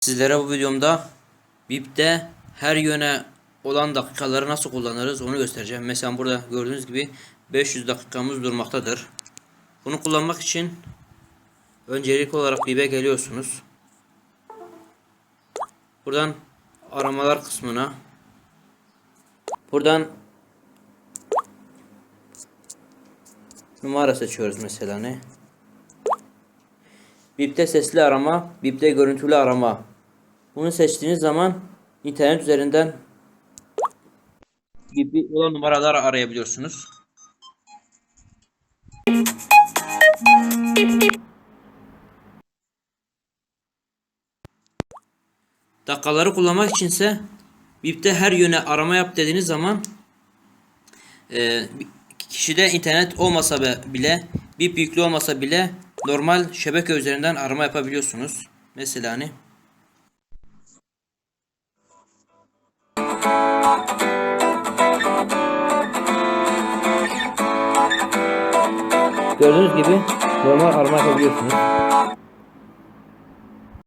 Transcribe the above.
Sizlere bu videomda BIP'te her yöne olan dakikaları nasıl kullanırız onu göstereceğim. Mesela burada gördüğünüz gibi 500 dakikamız durmaktadır. Bunu kullanmak için öncelikli olarak BIP'e geliyorsunuz. Buradan aramalar kısmına buradan numara seçiyoruz mesela ne? BIP'te sesli arama, BIP'te görüntülü arama. Bunu seçtiğiniz zaman internet üzerinden gibi olan numaralar arayabiliyorsunuz. Dakikaları kullanmak içinse BIP'te her yöne arama yap dediğiniz zaman e, kişide internet olmasa bile BIP yüklü olmasa bile normal şebeke üzerinden arama yapabiliyorsunuz. Mesela hani Gördüğünüz gibi normal arama yapabiliyorsunuz.